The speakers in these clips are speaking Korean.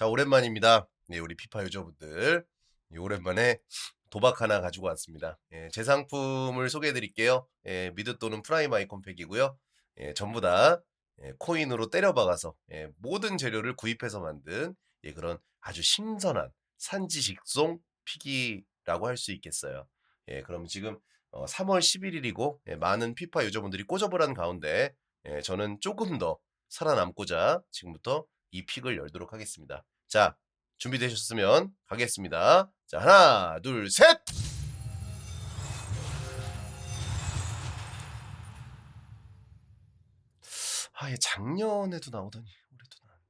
자 오랜만입니다. 네 우리 피파 유저분들 예, 오랜만에 도박 하나 가지고 왔습니다. 예, 제 상품을 소개해드릴게요. 예, 미드 또는 프라임 아이콘 팩이고요. 예, 전부 다 예, 코인으로 때려박아서 예, 모든 재료를 구입해서 만든 예, 그런 아주 신선한 산지 직송 픽이라고 할 수 있겠어요. 예, 그럼 지금 어, 3월 11일이고 예, 많은 피파 유저분들이 꼬저불한 가운데 예, 저는 조금 더 살아남고자 지금부터 이 픽을 열도록 하겠습니다. 자, 준비되셨으면 가겠습니다. 자, 하나, 둘, 셋! 아, 얘 작년에도 나오더니 올해도 나왔네.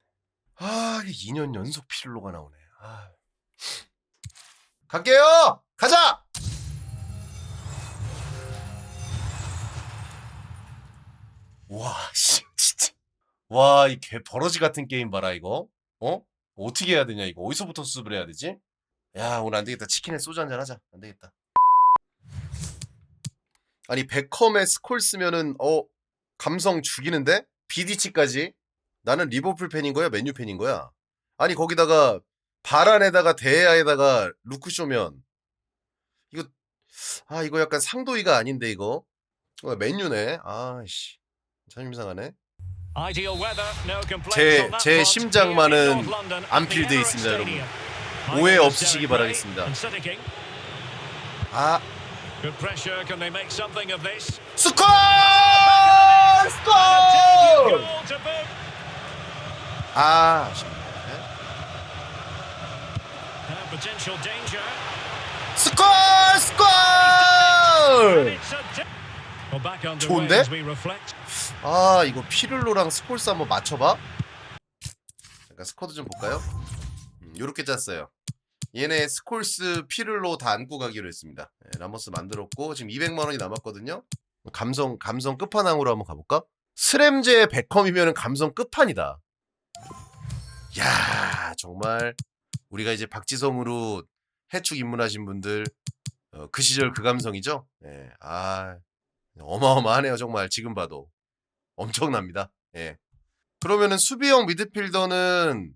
아, 이게 2년 연속 필로가 나오네. 아. 갈게요! 가자! 와, 씨. 와, 이 개 버러지 같은 게임 봐라, 이거. 어? 어떻게 해야 되냐, 이거. 어디서부터 수습을 해야 되지? 야, 오늘 안 되겠다. 치킨에 소주 한잔 하자. 안 되겠다. 아니, 베컴에 스콜 쓰면은, 어, 감성 죽이는데? 비디치까지? 나는 리버풀 팬인 거야? 맨유 팬인 거야? 아니, 거기다가, 바란에다가 데아에다가 루크쇼면, 이거, 아, 이거 약간 상도이가 아닌데, 이거. 어, 맨유네. 아이씨. 참 이상하네. 제, 제 심장만은 안필드에 있습니다, 여러분. 오해 없으시기 바라겠습니다. 아, 스콜! 스콜! 아. 스콜! 스콜! 좋은데? 아, 이거 피를로랑 스콜스 한번 맞춰봐. 잠깐 스쿼드 좀 볼까요? 음, 요렇게 짰어요. 얘네 스콜스 피를로 다 안고 가기로 했습니다. 네, 라모스 만들었고 지금 200만 원이 남았거든요. 감성 감성 끝판왕으로 한번 가볼까? 스램제 베컴이면은 감성 끝판이다. 야 정말 우리가 이제 박지성으로 해축 입문하신 분들 어, 그 시절 그 감성이죠. 예, 아 어마어마하네요 정말 지금 봐도 엄청납니다. 예. 그러면은 수비형 미드필더는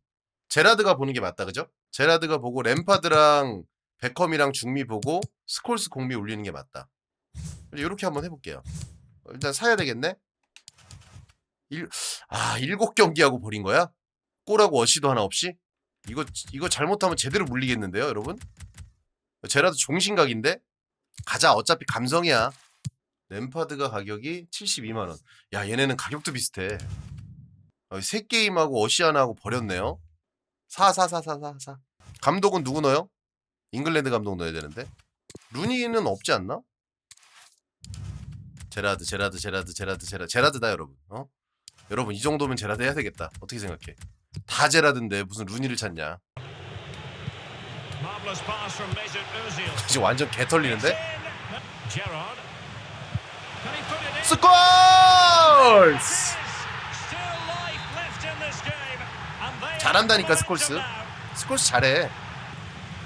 제라드가 보는 게 맞다 그죠? 제라드가 보고 램파드랑 베컴이랑 중미 보고 스콜스 공미 올리는 게 맞다. 이렇게 한번 해볼게요. 어, 일단 사야 되겠네. 일, 아 일곱 경기하고 버린 거야? 골하고 어시도 하나 없이? 이거 이거 잘못하면 제대로 물리겠는데요, 여러분? 제라드 종신각인데 가자. 어차피 감성이야. 램파드가 가격이 72만 원. 야 얘네는 가격도 비슷해. 어, 세 게임하고 어시아나하고 버렸네요. 4 4 4 4 4 4. 감독은 누구 넣어요? 잉글랜드 감독 넣어야 되는데. 루니는 없지 않나? 제라드 제라드 제라드 제라드 제라드 제라드다 여러분. 어? 여러분 이 정도면 제라드 해야 되겠다. 어떻게 생각해? 다 제라드인데 무슨 루니를 찾냐? 지금 완전 개 털리는데? 스콜스! 잘한다니까, 스콜스. 스콜스 잘해.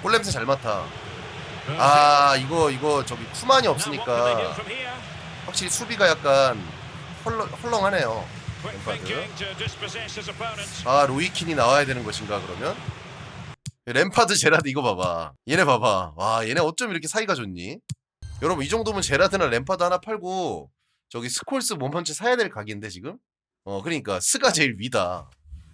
골 냄새 잘 맡아. 아 이거 이거 저기 쿠만이 없으니까 확실히 수비가 약간 헐렁, 헐렁하네요. 램파드. 아 로이킨이 나와야 되는 것인가 그러면? 램파드 제라드 이거 봐봐. 얘네 봐봐. 와 얘네 어쩜 이렇게 사이가 좋니? 여러분 이 정도면 제라드나 램파드 하나 팔고 저기 스콜스 몸펀치 사야 될 각인데 지금? 어 그러니까 스가 제일 위다.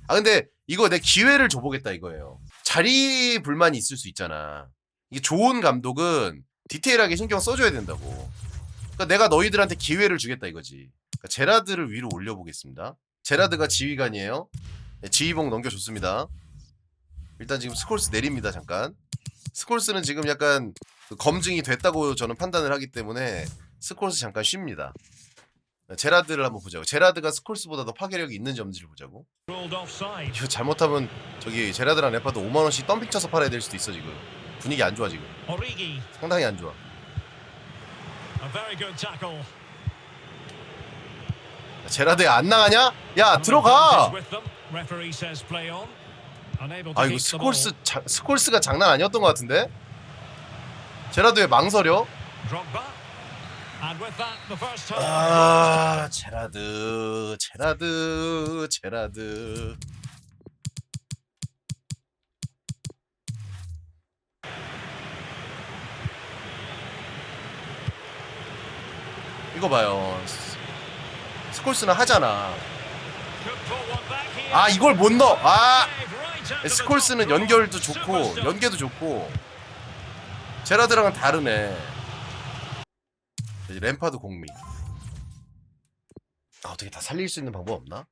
아 근데 이거 내 기회를 줘보겠다 이거예요. 자리 불만이 있을 수 있잖아. 이게 좋은 감독은 디테일하게 신경 써줘야 된다고. 그러니까 내가 너희들한테 기회를 주겠다 이거지. 그러니까 제라드를 위로 올려보겠습니다. 제라드가 지휘관이에요. 네, 지휘봉 넘겨줬습니다. 일단 지금 스콜스 내립니다 잠깐. 스콜스는 지금 약간 그 검증이 됐다고 저는 판단을 하기 때문에 스콜스 잠깐 쉽니다. 제라드를 한번 보자고. 제라드가 스콜스보다 더 파괴력이 있는지 없는지를 보자고. 이거 잘못하면 저기 제라드랑 래퍼도 5만 원씩 덤핑 쳐서 팔아야 될 수도 있어 지금. 분위기 안 좋아 지금. 상당히 안 좋아. 제라드에 안 나가냐? 야 들어가. 아 이거 스콜스 자, 스콜스가 장난 아니었던 것 같은데? 제라드 왜 망설여? 아 제라드 제라드 제라드. 이거 봐요. 스콜스는 하잖아. 아 이걸 못 넣어. 아 스콜스는 연결도 좋고 연계도 좋고. 제라드랑은 다르네. 이제 램파드 공미. 아, 어떻게 다 살릴 수 있는 방법 없나?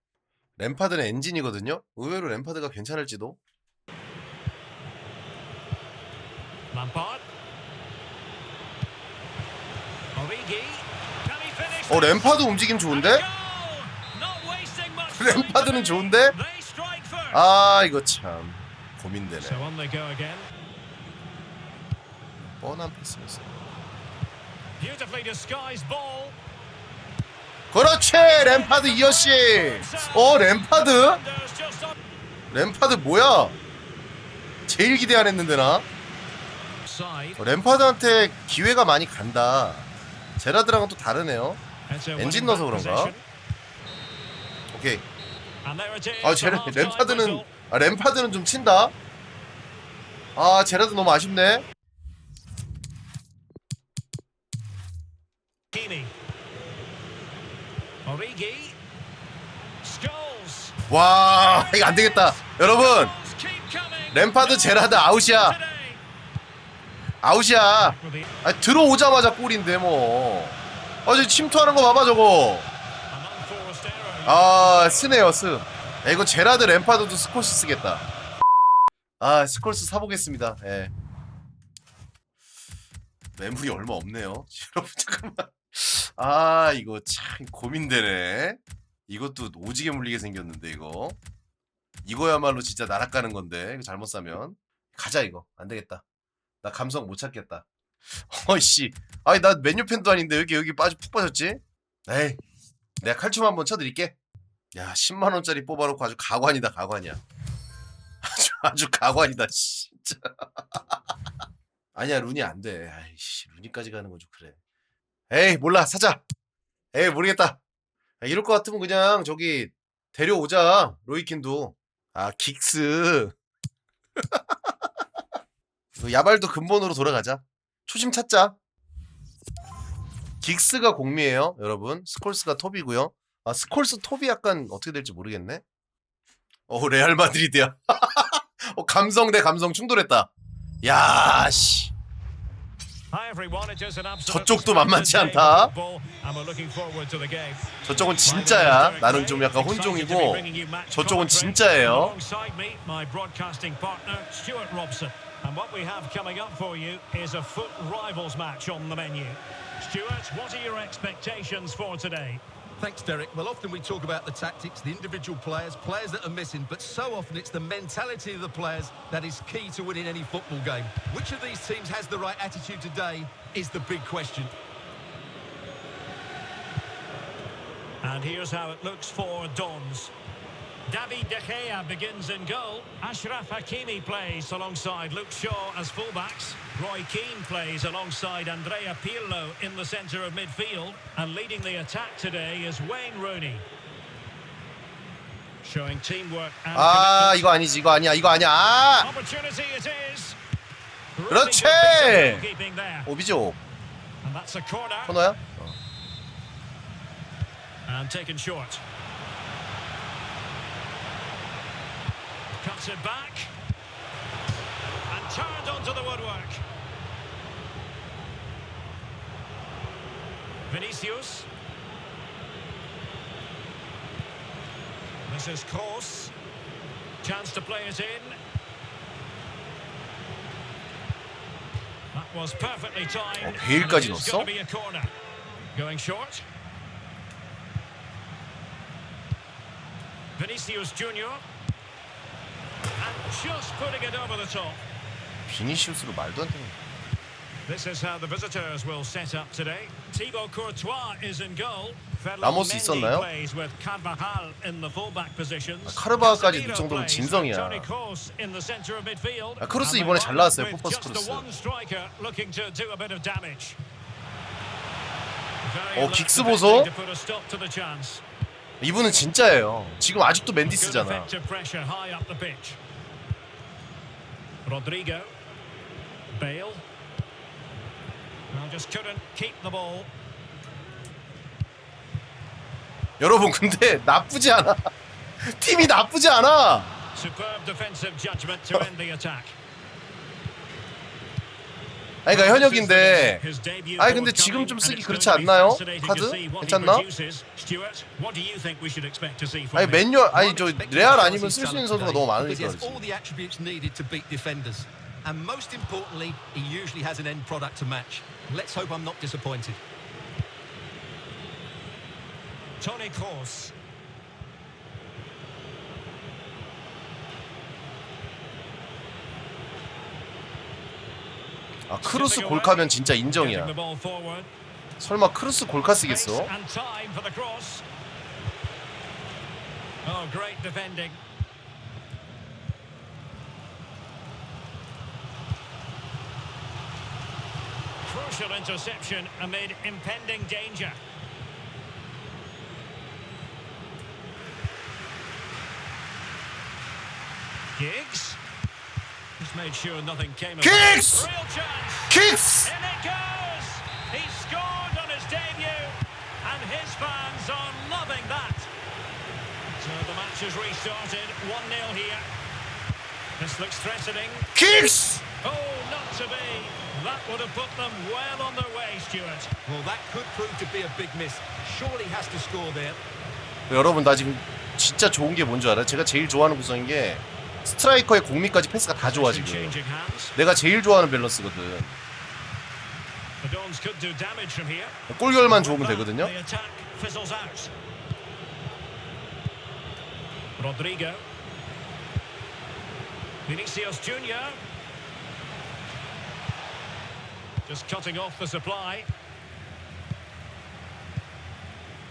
램파드는 엔진이거든요. 의외로 램파드가 괜찮을지도. 어 램파드 움직임 좋은데? 램파드는 좋은데? 아 이거 참 고민되네. 뻔한 패스였어. 그렇지 램파드 이어씨. 어 램파드? 램파드 뭐야? 제일 기대 안 했는데 나. 어, 램파드한테 기회가 많이 간다. 제라드랑은 또 다르네요. 엔진 넣어서 그런가? 오케이. 아 제레 램파드는 아 램파드는 좀 친다. 아 제라드 너무 아쉽네. 와 이거 안 되겠다. 여러분 램파드 제라드 아웃이야. 아웃이야. 아 들어오자마자 골인데 뭐. 아저 침투하는 거 봐봐 저거. 아 쓰네요 쓰. 야, 이거 제라드 램파드도 스콜스 쓰겠다. 아 스콜스 사보겠습니다. 예. 매물이 얼마 없네요. 여러분 잠깐만. 아 이거 참 고민되네. 이것도 오지게 물리게 생겼는데 이거. 이거야말로 진짜 나락가는 건데 이거 잘못 사면 가자 이거 안 되겠다. 나 감성 못 찾겠다. 어이씨. 아니 나 메뉴 팬도 아닌데 여기 여기 빠져 푹 빠졌지? 에이. 내가 칼춤 한번 쳐드릴게. 야 10만 원짜리 뽑아놓고 아주 가관이다 가관이야. 아주 아주 가관이다 진짜. 아니야 룬이 안 돼. 아이씨 룬이까지 가는 건 좀 그래. 에이 몰라 사자. 에이 모르겠다. 야, 이럴 것 같으면 그냥 저기 데려오자 로이킨도. 아 긱스. 그 야발도 근본으로 돌아가자. 초심 찾자. 긱스가 공미예요, 여러분. 스콜스가 톱이고요. 아 스콜스 톱이 약간 어떻게 될지 모르겠네. 어 레알 마드리드야. 어 감성 대 감성 충돌했다. 야 씨. 저쪽도 만만치 않다. 저쪽은 진짜야. 나는 좀 약간 혼종이고 저쪽은 진짜예요. And what we have coming up for you is a foot rivals match on the menu. Stuart, what are your expectations for today? Thanks, Derek. Well, often we talk about the tactics, the individual players, players that are missing, but so often it's the mentality of the players that is key to winning any football game. Which of these teams has the right attitude today is the big question. And here's how it looks for Dons. David De Gea begins in goal. Ashraf Hakimi plays alongside Luke Shaw as fullbacks. Roy Keane plays alongside Andrea Pirlo in the centre of midfield. And leading the attack today is Wayne Rooney. Showing teamwork and 아 이거 아니지 이거 아니야 이거 아니야. 아 opportunity it is. 그렇지! Really good piece of goalkeeping there. 오비죠. And that's a corner. 코너야? 어. And taken short. Cuts it back. And turned onto the woodwork. Vinicius. This is Kroos. Chance to play it in. That was perfectly timed. 어, 베일까지 And it is 넣었어? gonna be a corner. Going short. Vinicius Junior. And just putting it over the top. 비니시우스로 말도 안 되는. 라모스 있었나요? 아, Casemiro 넣을 정도면 진성이야. 아, 크로스 이번에 잘 나왔어요, 포퍼스 크로스. 어, 긱스 defending 보소. 이분은 진짜예요. 지금 아직도 맨디스잖아. the pitch. Rodrigo. Bale. Well, just couldn't keep the ball. 여러분 근데 나쁘지 않아. 팀이 나쁘지 않아. Superb defensive judgment to end the attack. 아니 그러니까 현역인데 아니, 근데 지금 좀 쓰기 그렇지 않나요? 카드? 괜찮나? 아니 맨유 아니 저 레알 아니면 쓸 수 있는 선수가 너무 많으니까 그렇지. all the attributes needed to beat defenders. And most importantly, he usually has an end product to match. Let's hope I'm not disappointed. Tony Kroos. 아 크루스 골카면 진짜 Getting 인정이야. the ball forward. 설마 크루스 골카 Space 쓰겠어? and time for the cross. Oh, great defending. Crucial interception amid impending danger. Giggs. Just made sure nothing came of Kicks! Real chance. Kicks! In it goes! He scored on his debut, and his fans are loving that. So the match has restarted. 1 0 here. This looks threatening. Kicks! Oh, not to be. That would have put them well on their way, Stuart. Well, that could prove to be a big miss. Surely has to score there. 여러분 나 지금 진짜 좋은 게 뭔지 알아요? 제가 제일 좋아하는 구성인 게 스트라이커의 공미까지 패스가 다 좋아 지금. 내가 제일 좋아하는 밸런스거든. The Dons could do damage from here. 골결만 좋으면 되거든요. The attack fizzles out. Rodrigo. Vinicius Junior. Just cutting off the supply.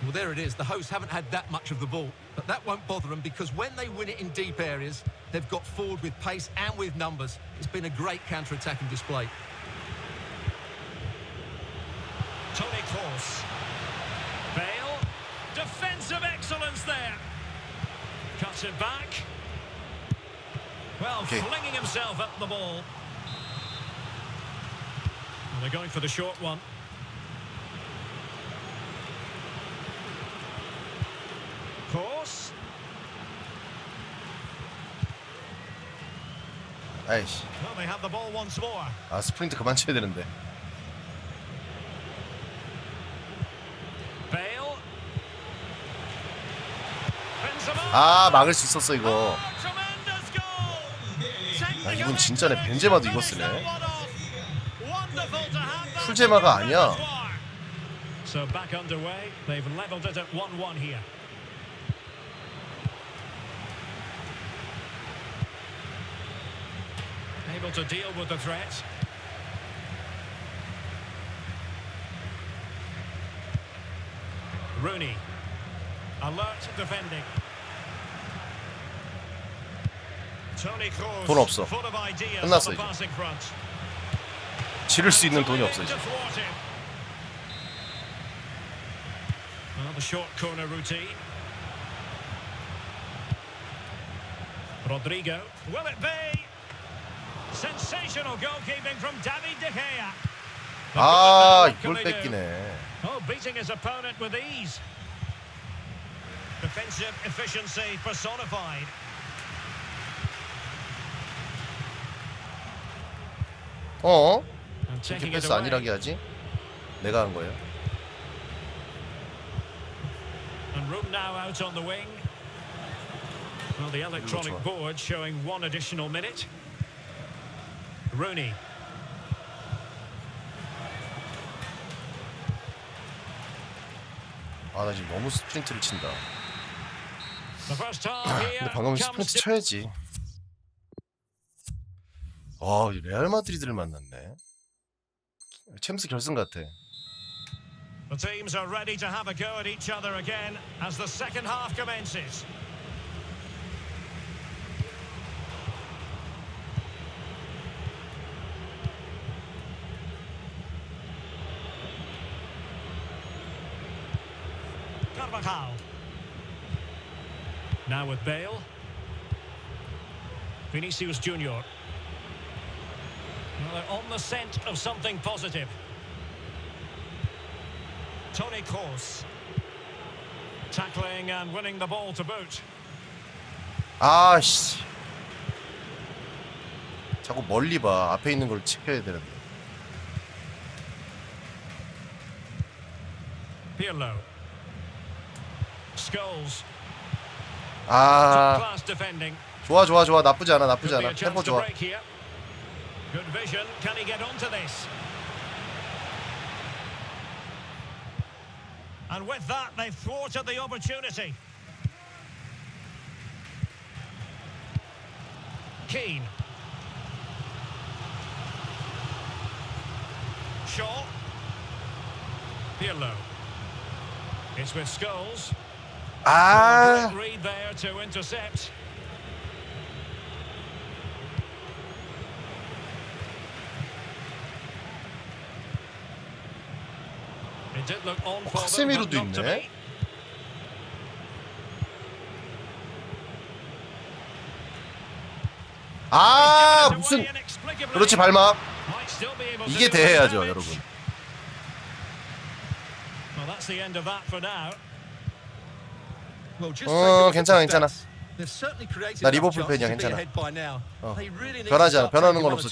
Well, there it is. The hosts haven't had that much of the ball, but that won't bother them because when they win it in deep areas, they've got forward with pace and with numbers. It's been a great counter-attacking display. Tony Kroos. Bale. Defensive excellence there. Cuts it back. Well, Okay. flinging himself at the ball. They're going for the short one. Kroos. 아이씨. Well, they have the ball once more. 아 스프린트 그만 쳐야 되는데. Bale. Benzema. 아 막을 수 있었어 이거. Oh. 아, 이분 진짜네. 벤제마도 이거 쓰네. Wonderful to have that 풀제마가 아니야. So back underway. They've leveled it at 1-1 here. Able to deal with the threat. Rooney. Alert defending. Tony Kroos. 돈 없어. Full of ideas 끝났어, on the 이제. 지를 수 있는 돈이 없어 이제. Well, the short corner routine. Rodrigo. Will it be? Sensational goalkeeping from David De Gea. 아 이걸? 뺏기네. Oh, beating his opponent with ease. Defensive efficiency personified. 어? 이렇게 패스 안일하게 away. 하지? 내가 한 거예요. And room now out on the wing. Well, the electronic 좋아. board showing one additional minute. Rooney. 아 나 지금 너무 스프린트를 친다. 근데 방금 스프린트 쳐야지. 아, 이 레알 마드리드를 만났네. 챔스 결승 같아. The teams are ready to have a go at each other again as the second half commences. Carvajal. Now with Bale. Vinicius Junior. They're on the scent of something positive. Tony Kroos. Tackling and winning the ball to boot. 아씨. 자꾸 멀리 봐. 앞에 있는 걸 지켜야 되는데. Pirlo. Scholes. 아. 좋아 좋아 좋아. 나쁘지 않아. 나쁘지 않아. 템포 좋아. Good vision. Can he get onto this? And with that, they've thwarted the opportunity. Keane. Shaw. Pirlo. It's with Scholes. Ah. 아, Great read there to intercept. 카세미로도 있네. 아 무슨. 그렇지 to 이게 대해야죠. 여러분. Well, that's the end of that for now. Well, just 어, 괜찮아, 괜찮아. 나 리버풀 팬이야, 괜찮아. ahead by now. 어. They really need 변하지 to 않아. 변하는 건 없어,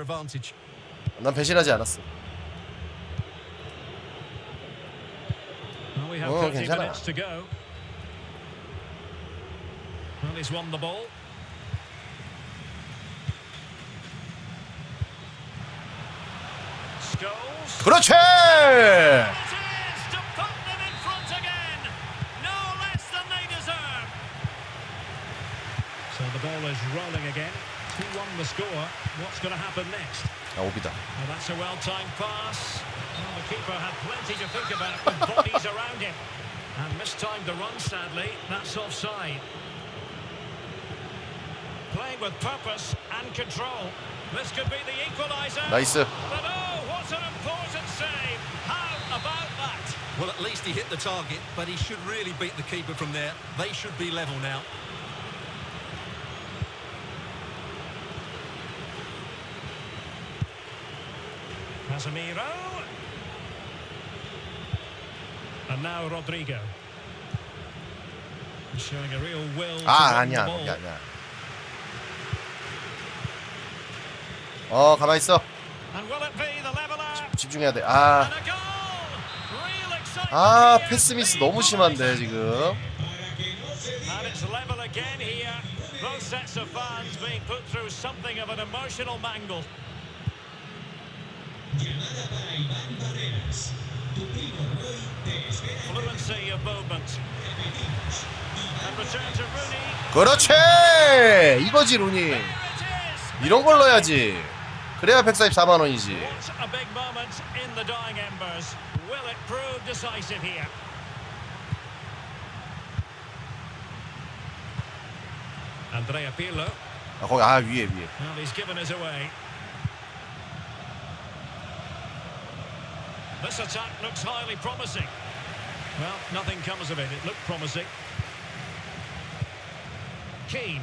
advantage. 난 배신하지 않았어. We have 어, 30 괜찮아. minutes to go. Well, he's won the ball. Scholes. 그렇지. It is to put them in front again. No less than they deserve. So the ball is rolling again. 2-1 the score. What's going to happen next? Oh, be done. Well, that's a well-timed pass. The keeper had plenty to think about with bodies around him. And mistimed the run, sadly. That's offside. Playing with purpose and control. This could be the equaliser. Nice. But oh, what an important save. How about that? Well, at least he hit the target, but he should really beat the keeper from there. They should be level now. Casemiro. And now Rodrigo. Showing a real will to 아 win the 아니야. ball. 거기 아니야. 어 가만 있어. And will it be the leveler? 집중해야 돼. 아. And a goal! Real excitement 아 here. 패스 미스 The 너무 심한데. 지금. And it's level again here. Both sets of fans being put through something of an emotional mangle. Fluency of movement. And return to Rooney. 그렇지. 이거지 루니. 이런 걸 넣어야지. 그래야 144만 원이지. What a big moment in the dying embers. Will it prove decisive here? Andrea Pirlo. 아 거기 아 위에 위에. Well, he's given us away. This attack looks highly promising. Well, nothing comes of it. It looked promising. Keane.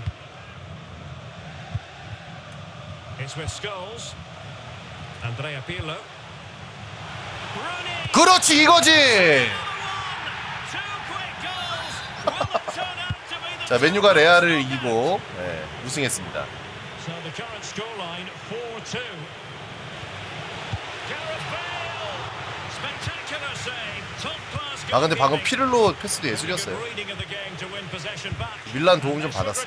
It's with Scholes. Andrea Pirlo. Rooney. 그렇지 이거지. 자 맨유가 레알을 이기고 네, 우승했습니다. So the current scoreline 4-2. 아 근데 방금. 피를로 패스도 예술이었어요. 밀란 도움 좀 받았어.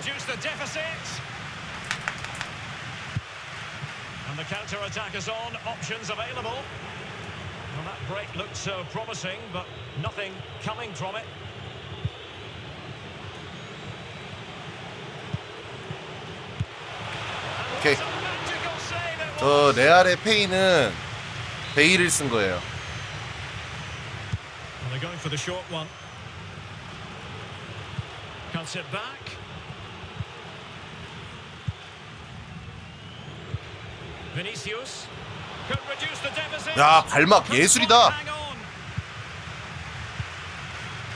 오케이. 저. 레알의 페이는 베일을 쓴 거예요. And they're going for the short one. Cuts it back. Vinicius could reduce the deficit. 야 발막 Could 예술이다. not hang on.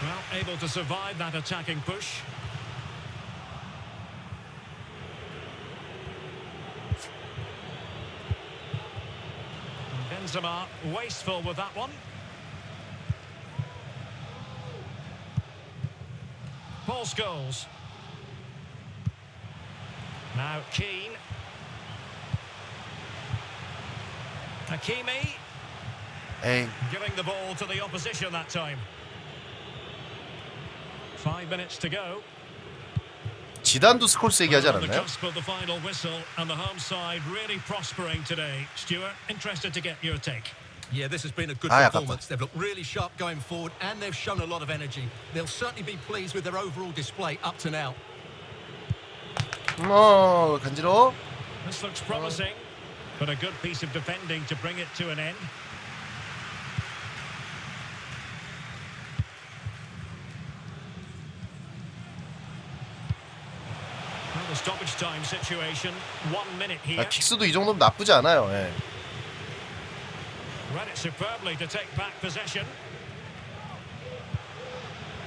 Well, able to survive that attacking push. And Benzema wasteful with that one. Paul Scholes. Now Keane. Hakimi 에이 giving the ball to the opposition that time. Five minutes to go. 지단도 스콜스 얘기하지 On the 않았나요? cusp of the final whistle and the home side really prospering today. Stuart, interested to get your take. Yeah, this has been a good Ah, yeah, performance. They've looked really sharp going forward and they've shown a lot of energy. They'll certainly be pleased with their overall display up to now. 어 간지러. This looks promising, but a good piece of defending to bring it to an end. Well, the stoppage time situation, one minute here. 아, 킥스도 이 정도면 나쁘지 않아요. 예. Read it superbly to take back possession.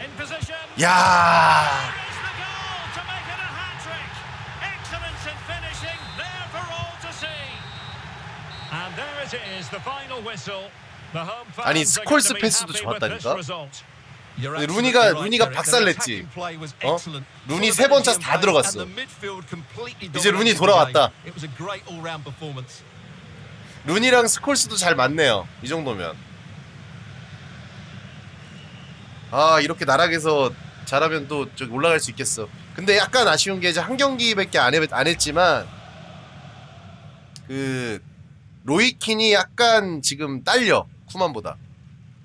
In position. 야. Is the goal to make it a hat-trick. Excellence in finishing, there for all to see. And there it is, the final whistle. The home fans 아니, 스콜스 패스도 좋았다니까? 루니가- 루니가. 박살냈지. 어? 루니 세번 energy 차서 다 들어갔어. 이제 루니 돌아왔다. 루니랑 스콜스도 잘 맞네요. 이 정도면. 아 이렇게 나락에서 잘하면 또 저기 올라갈 수 있겠어. 근데 약간 아쉬운 게 이제 한 경기밖에 안, 해, 안 했지만 그 로이킨이 약간 지금 딸려 쿠만보다.